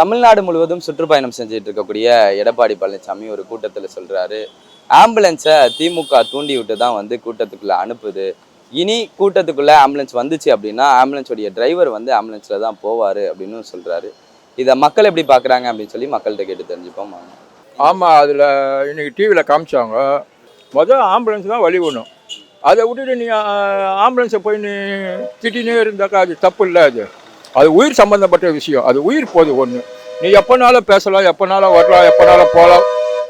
தமிழ்நாடு முழுவதும் சுற்றுப்பயணம் செஞ்சுட்டு இருக்கக்கூடிய எடப்பாடி பழனிசாமி ஒரு கூட்டத்தில் சொல்றாரு. ஆம்புலன்ஸை திமுக தூண்டி விட்டு தான் வந்து கூட்டத்துக்குள்ளே அனுப்புது. இனி கூட்டத்துக்குள்ளே ஆம்புலன்ஸ் வந்துச்சு அப்படின்னா ஆம்புலன்ஸோடைய டிரைவர் வந்து ஆம்புலன்ஸில் தான் போவார் அப்படின்னு சொல்கிறாரு இதை மக்கள் எப்படி பார்க்குறாங்க அப்படின்னு சொல்லி மக்கள்கிட்ட கேட்டு தெரிஞ்சுப்போம் ஆமாம் அதில் இன்றைக்கி டிவியில் காமிச்சாங்க. முதல் ஆம்புலன்ஸ் தான் வழி ஒன்றும் அதை விட்டுட்டு நீ ஆம்புலன்ஸை போய் நீ திட்டினே இருந்தாக்கா அது தப்பு இல்லை அது. அது உயிர் சம்மந்தப்பட்ட விஷயம். அது உயிர் போகுது ஒன்று நீ எப்போனாலும் பேசலாம் எப்போனாலும் வரலாம் எப்போனாலும் போகலாம்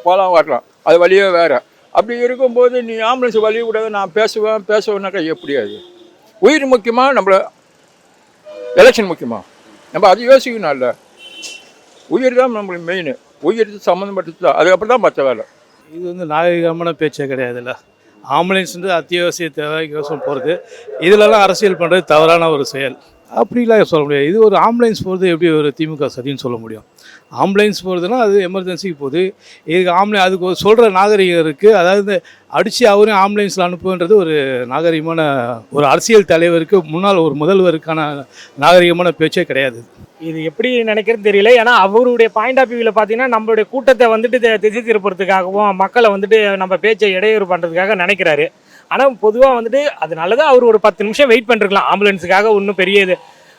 போகலாம் வரலாம். அது வழியே வேறு. அப்படி இருக்கும்போது நீ ஆம்புலன்ஸ் வழி விடாது நான் பேசுவேன் பேசுவேன்னாக்கா எப்படி அது? உயிர் முக்கியமாக நம்மள எலெக்ஷன் முக்கியமாக நம்ம அது இல்லை உயிர் தான் நம்மளுக்கு மெயின் உயிர் சம்மந்தப்பட்டது தான். அதுக்கப்புறம் தான் மற்ற வேலை. இது வந்து நாகரிகமான பேச்சே கிடையாதுல்ல. ஆம்புலன்ஸ்ன்றது அத்தியாவசிய தேவைக்கோசம் போகிறது இதிலலாம் அரசியல் பண்ணுறது தவறான ஒரு செயல். அப்படிலாம் சொல்ல முடியாது. இது ஒரு ஆம்புலன்ஸ் போகிறது எப்படி ஒரு திமுக சதின்னு சொல்ல முடியும். ஆம்புலன்ஸ் போகிறதுனா அது எமர்ஜென்சிக்கு போகுது. இதுக்கு ஆம்புலன்ஸ் அதுக்கு சொல்கிற நாகரிகம் இருக்குது அதாவது அடித்து அவரையும் ஆம்புலன்ஸில் அனுப்புன்றது ஒரு நாகரிகமான ஒரு அரசியல் தலைவருக்கு முன்னால் ஒரு முதல்வருக்கான நாகரிகமான பேச்சே கிடையாது. இது எப்படி நினைக்கிறது தெரியல. ஏன்னா அவருடைய பாயிண்ட் ஆஃப் வியூவில் பார்த்தீங்கன்னா நம்மளுடைய கூட்டத்தை வந்துட்டு திசை திருப்புறதுக்காகவும் மக்களை வந்துட்டு நம்ம பேச்சை இடையூறு பண்ணுறதுக்காக நினைக்கிறாரு. ஆனால் பொதுவாக வந்துட்டு அது நல்லதா அவர் ஒரு பத்து நிமிஷம் வெயிட் பண்ணிருக்கலாம். ஆம்புலன்ஸுக்காக ஒன்றும் பெரிய இது.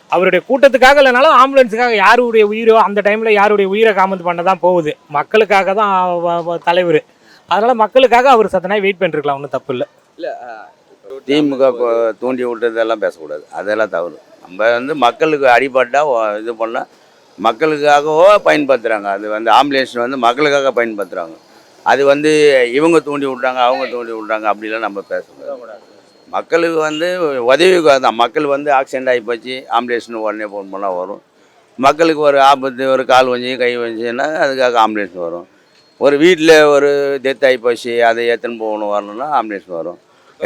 அவருடைய கூட்டத்துக்காக இல்லைனாலும் ஆம்புலன்ஸுக்காக யாருடைய உயிரோ அந்த டைமில் யாருடைய உயிரை காமந்து பண்ண தான் போகுது. மக்களுக்காக தான் தலைவர். அதனால் மக்களுக்காக அவர் சத்தனாய் வெயிட் பண்ணிருக்கலாம் ஒன்றும் தப்பு இல்லை. திமுக கொ- தூண்டி விட்டதெல்லாம் பேசக்கூடாது. அதெல்லாம் தவறு. நம்ம வந்து மக்களுக்கு அடிபட்டால் இது பண்ணால் மக்களுக்காகவோ பயன்படுத்துகிறாங்க அது வந்து ஆம்புலன்ஸ் வந்து மக்களுக்காக பயன்படுத்துகிறாங்க அது வந்து இவங்க தூண்டி விட்றாங்க அவங்க தூண்டி விட்றாங்க அப்படிலாம் நம்ம பேசக்கூடாது மக்களுக்கு வந்து உதவிக்காக தான் மக்கள் வந்து ஆக்சிடென்ட் ஆகி போச்சு ஆம்புலன்ஸ்னு உடனே ஃபோன் பண்ணால் வரும். மக்களுக்கு ஒரு ஆபத்து ஒரு கால் வஞ்சி கை வஞ்சின்னா அதுக்காக ஆம்புலன்ஸ் வரும். ஒரு வீட்டில் ஒரு டெத் ஆகி போச்சு அதை ஏற்றுன்னு போகணும் வரணும்னா ஆம்புலன்ஸ் வரும்.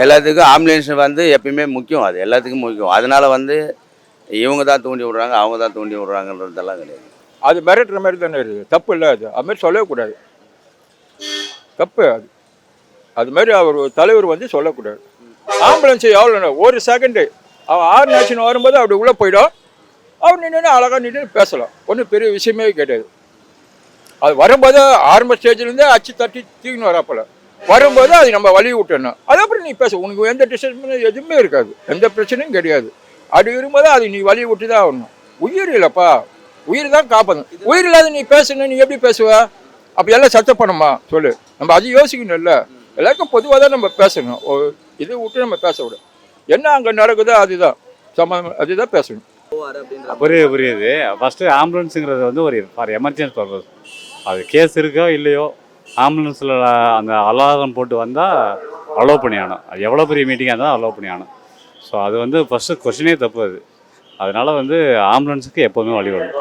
எல்லாத்துக்கும் ஆம்புலன்ஸ் வந்து எப்பயுமே முக்கியம் அது எல்லாத்துக்கும் முக்கியம். அதனால் வந்து இவங்க தான் தூண்டி விடுறாங்க அவங்க தான் தூண்டி விடுறாங்கன்றதெல்லாம் கிடையாது. அது மிரட்டுற மாதிரி தானே இருக்குது. தப்பு இல்லை அது. அது மாதிரி சொல்லவே கூடாது. தப்பு அது. அது மாதிரி அவர் தலைவர் வந்து சொல்லக்கூடாது. ஆம்புலன்ஸ் எவ்வளோ ஒரு செகண்டு அவன் ஆறு நேஷன் வரும்போது அப்படி உள்ளே போயிடும். அவர் நின்று அழகாக நின்று பேசலாம். ஒன்றும் பெரிய விஷயமே கிடையாது. அது வரும்போது ஆரம்ப ஸ்டேஜ்லேருந்தே அச்சு தட்டி தூக்கின்னு வராப்பல. வரும்போது அது நம்ம வழி விட்டணும் அதுக்கப்புறம் நீ பேச. உனக்கு எந்த டிஸ்டர்பன்ஸ் எதுவுமே இருக்காது. எந்த பிரச்சனையும் கிடையாது. அப்படி இருக்கும்போது அது நீ வழி விட்டு தான் ஆகணும். உயிர் இல்லைப்பா. உயிர் தான் காப்பாற்றணும் உயிர் இல்லாத நீ பேசணும் நீ எப்படி பேசுவ? அப்போ எல்லாம் சர்ச்சை பண்ணமா சொல்லு. நம்ம அது யோசிக்கணும்ல. எல்லாருக்கும் பொதுவாக தான் நம்ம பேசணும். ஓ, இது விட்டு நம்ம பேசக்கூடாது என்ன அங்கே நடக்குதோ அதுதான். சம்மந்தம் அதுதான் பேசணும். புரியுது புரியுது. ஃபஸ்ட்டு ஆம்புலன்ஸுங்கிறது வந்து ஒரு ஃபார் எமர்ஜென்சி பர்பஸ் அது கேஸ் இருக்கோ இல்லையோ ஆம்புலன்ஸில் அந்த அலாரம் போட்டு வந்தால் அலோவ் பண்ணி ஆகணும் அது எவ்வளோ பெரிய மீட்டிங்காக இருந்தால் அலோவ் பண்ணி ஆகணும் ஸோ அது வந்து ஃபஸ்ட்டு கொஷினே தப்பு அது. அதனால வந்து ஆம்புலன்ஸுக்கு எப்போதுமே வழி வரும்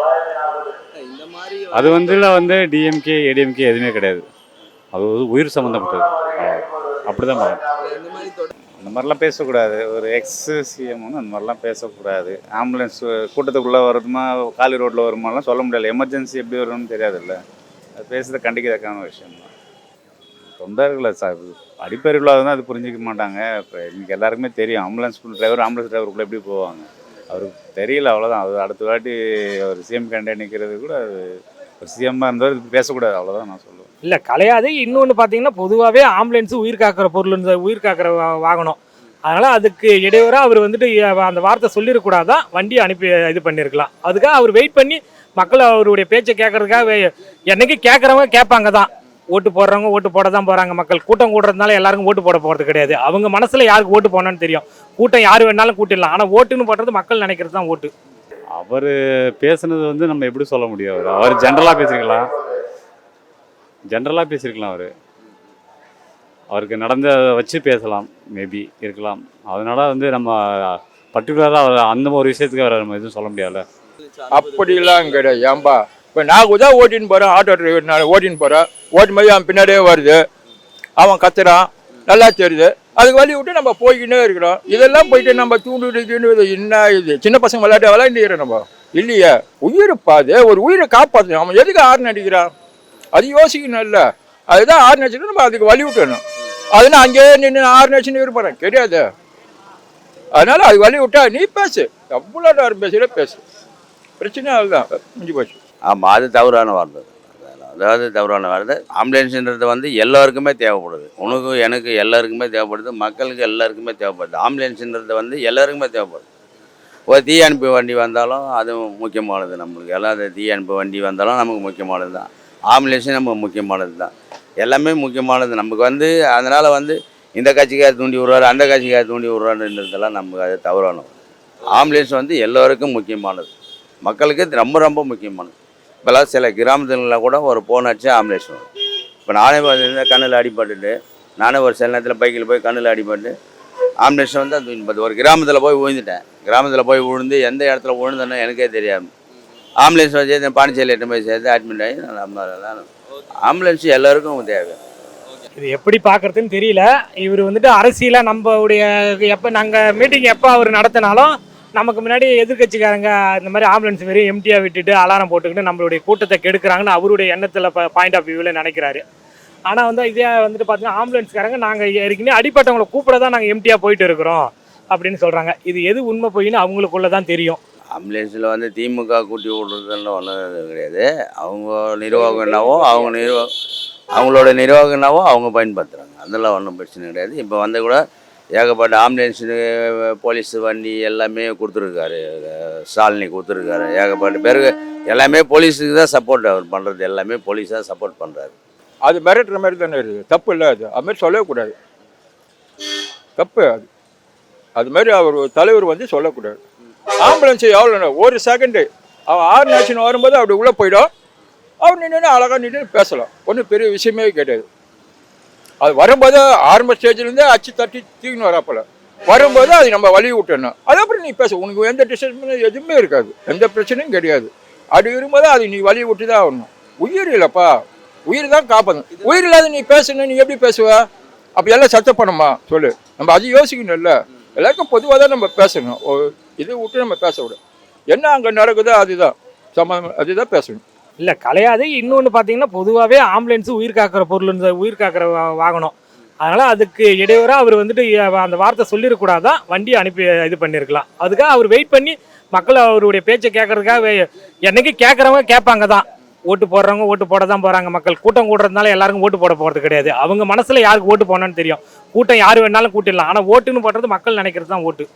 அது வந்து வந்து டிஎம்கே ஏடிஎம்கே எதுவுமே கிடையாது. அது வந்து உயிர் சம்மந்தப்பட்டது அப்படி தான் அந்த மாதிரிலாம் பேசக்கூடாது. ஒரு எக்ஸ் சிஎம் வந்து அந்த மாதிரிலாம் பேசக்கூடாது. ஆம்புலன்ஸ் கூட்டத்துக்குள்ளே வருதுமா காலி ரோட்டில் வருமாலாம் சொல்ல முடியல எமர்ஜென்சி எப்படி வரும்னு தெரியாதுல்ல. அது பேசுறது கண்டிக்கத்தக்கான விஷயம் தான். தொண்டர்களை சார் அடிப்படையில் தான் அது புரிஞ்சிக்க மாட்டாங்க. இப்போ இன்னைக்கு எல்லாருக்குமே தெரியும். ஆம்புலன்ஸ் டிரைவர் ஆம்புலன்ஸ் டிரைவருக்குள்ளே எப்படி போவாங்க? அவருக்கு தெரியல அவ்வளோதான் அது அடுத்த வாட்டி ஒரு சிஎம் கேண்டேட் நிற்கிறது கூட அது ஒரு சிஎம்மாக இருந்தவர் இது பேசக்கூடாது அவ்வளோதான் நான் சொல்லுவேன். இல்லை கலையாது. இன்னொன்று பார்த்தீங்கன்னா பொதுவாகவே ஆம்புலன்ஸு உயிர் காக்கிற பொருள் உயிர் காக்கிற வாகனம். அதனால் அதுக்கு இடையூறாக அவர் வந்துட்டு அந்த வார்த்தை சொல்லிடக்கூடாதான் வண்டி அனுப்பி இது பண்ணியிருக்கலாம் அதுக்காக அவர் வெயிட் பண்ணி மக்கள் அவருடைய பேச்சை கேட்கறதுக்காக வே- என்னைக்கு கேட்குறவங்க கேட்பாங்க தான். ஓட்டு போடுறவங்க ஓட்டு போட தான் போகிறாங்க மக்கள். கூட்டம் கூடுறதுனால எல்லாருக்கும் ஓட்டு போட போகிறது கிடையாது. அவங்க மனசில் யாருக்கு ஓட்டு போனோன்னு தெரியும். கூட்டம் யார் வேணாலும் கூட்டிடலாம். ஆனால் ஓட்டுன்னு போடுறது மக்கள் நினைக்கிறது தான் ஓட்டு. அவர் பேசுனது வந்து நம்ம எப்படி சொல்ல முடியும்? அவர் அவர் ஜென்ரலாக பேசியிருக்கலாம் ஜென்ரலாக பேசியிருக்கலாம் அவர். அவருக்கு நடந்த வச்சு பேசலாம். மேபி இருக்கலாம். அதனால வந்து நம்ம பர்டிகுலராக அவர் அந்த ஒரு விஷயத்துக்கு அவர் நம்ம எதுவும் சொல்ல முடியாதுல்ல. அப்படிலாம் கிடையாது. ஏன்பா இப்போ நான் கூட ஓட்டின்னு போகிறேன் ஆட்டோ டிரைவர் நான் ஓட்டின்னு போகிறேன் ஓட்டும் போது அவன் பின்னாடியே வருது. அவன் கத்துறான். நல்லா தெரியுது. அதுக்கு வழி விட்டு நம்ம போய்க்கினே இருக்கிறோம். இதெல்லாம் போயிட்டு நம்ம தூண்டுட்டு என்ன இது? சின்ன பசங்க விளையாட்டு விளையாண்டுக்கிறோம் நம்ம. இல்லையே. உயிர் பாது ஒரு உயிரை காப்பாற்றணும் அவன் எதுக்கு ஆறு அடிக்கிறான்? அது யோசிக்கணும் இல்லை. அதுதான் ஆறு அடிச்சுட்டு நம்ம அதுக்கு வழி விட்டணும் அதுனா அங்கேயே நின்று ஆறு நடிச்சுன்னு இருப்பாரு கிடையாது அதனால அது வழி விட்டா நீ பேசு. எவ்வளோ நேரம் பேசுகிற பேசு. பிரச்சனை அதுதான் முடிஞ்சு போச்சு. ஆமாம் அது தவறான வார்த்தை. அதாவது தவறான வார்த்தை. ஆம்புலன்ஸுன்றது வந்து எல்லாருக்குமே தேவைப்படுது. உனக்கு எனக்கு எல்லாருக்குமே தேவைப்படுது. மக்களுக்கு எல்லாருக்குமே தேவைப்படுது. ஆம்புலன்ஸுன்றது வந்து எல்லாருக்குமே தேவைப்படுது. ஒரு தீ அனுப்பு வண்டி வந்தாலும் அதுவும் முக்கியமானது நம்மளுக்கு. எல்லாம் அது தீ வண்டி வந்தாலும் நமக்கு முக்கியமானது தான். ஆம்புலன்ஸும் நமக்கு முக்கியமானது தான். எல்லாமே முக்கியமானது. நமக்கு வந்து அதனால் வந்து இந்த கட்சிக்காக தூண்டி விடுறாரு அந்த கட்சிக்காக தூண்டி விடுறாருன்றதெல்லாம் நமக்கு அது தவறானது. ஆம்புலன்ஸ் வந்து எல்லோருக்கும் முக்கியமானது. மக்களுக்கு ரொம்ப ரொம்ப முக்கியமானது. இப்போல்லாம் சில கிராமத்துலலாம் கூட ஒரு ஃபோன் அடிச்சு ஆம்புலன்ஸ் வரும். இப்போ நானே பார்த்தீங்கன்னா கண்ணில் அடிபட்டுட்டு நானே ஒரு சில நேரத்தில் பைக்கில் போய் கண்ணில் அடிபட்டு ஆம்புலன்ஸ் வந்து அது இப்போ ஒரு கிராமத்தில் போய் விழுந்துட்டேன் கிராமத்தில் போய் விழுந்து எந்த இடத்துல விழுந்தேன்னு எனக்கே தெரியாது. ஆம்புலன்ஸ் வச்சு பாண்டிச்சேரி எட்டு போய் சேர்த்து அட்மிட் ஆகி நான் ஆம்புலன்ஸ் எல்லாருக்கும் தேவை. இது எப்படி பார்க்குறதுன்னு தெரியல. இவர் வந்துட்டு அரசியலாக நம்மளுடைய எப்போ நாங்கள் மீட்டிங் எப்போ அவர் நடத்தினாலும் நமக்கு முன்னாடி எதிர்கட்சிக்காரங்க இந்த மாதிரி ஆம்புலன்ஸ் வெறும் எம்டியாக விட்டுட்டு அலாரம் போட்டுக்கிட்டு நம்மளுடைய கூட்டத்தை கெடுக்குறாங்கன்னு அவருடைய எண்ணத்தில் பாயிண்ட் ஆஃப் வியூவில் நினைக்கிறாரு. ஆனால் வந்து இதே வந்துட்டு பார்த்தீங்கன்னா ஆம்புலன்ஸ்காரங்க நாங்கள் ஏற்கனவே அடிப்பட்டவங்களை கூப்பிட தான் நாங்கள் எம்டியாக போயிட்டு இருக்கிறோம் அப்படின்னு சொல்கிறாங்க இது எது உண்மை போயின்னு அவங்களுக்குள்ள தான் தெரியும். ஆம்புலன்ஸில் வந்து திமுக கூட்டி விடுறதுன்னு ஒன்றும் கிடையாது. அவங்க நிர்வாகம் என்னவோ அவங்க நிர்வாகம் அவங்களோட நிர்வாகம் என்னவோ அவங்க பயன்படுத்துகிறாங்க அதெல்லாம் ஒன்றும் பிரச்சனை கிடையாது. இப்போ வந்து கூட ஏகப்பட்ட ஆம்புலன்ஸு போலீஸ் வண்டி எல்லாமே கொடுத்துருக்காரு. ஸ்டாலினி கொடுத்துருக்காரு. ஏகப்பட்ட பேருக்கு எல்லாமே போலீஸுக்கு தான் சப்போர்ட் அவர் பண்ணுறது எல்லாமே போலீஸ் தான் சப்போர்ட் பண்ணுறாரு அது மிரட்டுற மாதிரி தானே இருக்குது. தப்பு இல்லை அது. அதுமாதிரி சொல்லவே கூடாது தப்பு அது. அது மாதிரி அவர் தலைவர் வந்து சொல்லக்கூடாது. ஆம்புலன்ஸ் எவ்வளோ ஒரு செகண்டு அவன் ஆறு நேஷன் வரும்போது அப்படி உள்ளே போயிடும். அவர் நின்று அழகாக நின்று பேசலாம். ஒன்றும் பெரிய விஷயமே கிடையாது. அது வரும்போது ஆரம்ப ஸ்டேஜ்லேருந்தே அச்சு தட்டி தூக்கின்னு வராப்பல. வரும்போது அது நம்ம வழி விட்டணும் அது அப்புறம் நீ பேச உனக்கு எந்த டிஸ்டர்பன்ஸ் எதுவுமே இருக்காது. எந்த பிரச்சனையும் கிடையாது. அப்படி இருக்கும்போது அது நீ வழி விட்டு தான் ஆகணும். உயிர் இல்லைப்பா. உயிர் தான் காப்பதும் உயிர் இல்லாத நீ பேசணும் நீ எப்படி பேசுவ? அப்போ எல்லாம் சத்தம் பண்ணுமா? சொல்லு. நம்ம அது யோசிக்கணும்ல. எல்லாருக்கும் பொதுவாக தான் நம்ம பேசணும். ஓ, இது விட்டு நம்ம பேச விட. என்ன அங்கே நடக்குதோ அதுதான். சம்மந்தம் அதுதான் பேசணும். இல்லை கலையாது. இன்னொன்று பார்த்தீங்கன்னா பொதுவாகவே ஆம்புலன்ஸு உயிர் காக்கிற பொருள் உயிர் காக்கிற வாகனம். அதனால் அதுக்கு இடையூறாக அவர் வந்துட்டு அந்த வார்த்தை சொல்லிடக்கூடாதான் வண்டியை அனுப்பி இது பண்ணியிருக்கலாம் அதுக்காக அவர் வெயிட் பண்ணி மக்கள் அவருடைய பேச்சை கேட்கறதுக்காக என்னைக்கு கேட்குறவங்க கேட்பாங்க தான். ஓட்டு போடுறவங்க ஓட்டு போட தான் போகிறாங்க மக்கள். கூட்டம் கூடுறதுனால எல்லாருக்கும் ஓட்டு போட போகிறது கிடையாது. அவங்க மனசில் யாருக்கு ஓட்டு போடணும்னு தெரியும்? கூட்டம் யார் வேணாலும் கூட்டிடலாம். ஆனால் ஓட்டுன்னு போடுறது மக்கள் நினைக்கிறது தான் ஓட்டு.